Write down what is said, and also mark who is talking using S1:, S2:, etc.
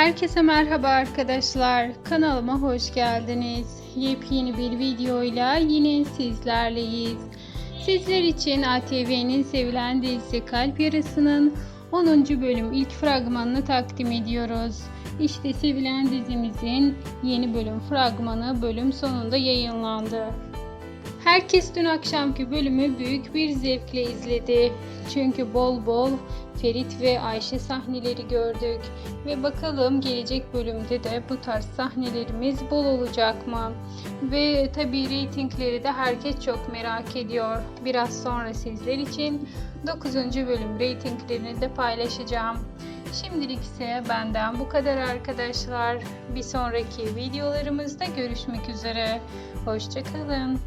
S1: Herkese merhaba arkadaşlar. Kanalıma hoş geldiniz. Yepyeni bir videoyla yine sizlerleyiz. Sizler için ATV'nin sevilen dizisi Kalp Yarası'nın 10. bölüm ilk fragmanını takdim ediyoruz. İşte sevilen dizimizin yeni bölüm fragmanı bölüm sonunda yayınlandı. Herkes dün akşamki bölümü büyük bir zevkle izledi. Çünkü bol bol Ferit ve Ayşe sahneleri gördük. Ve bakalım gelecek bölümde de bu tarz sahnelerimiz bol olacak mı? Ve tabii reytingleri de herkes çok merak ediyor. Biraz sonra sizler için 9. bölüm reytinglerini de paylaşacağım. Şimdilik ise benden bu kadar arkadaşlar. Bir sonraki videolarımızda görüşmek üzere. Hoşçakalın.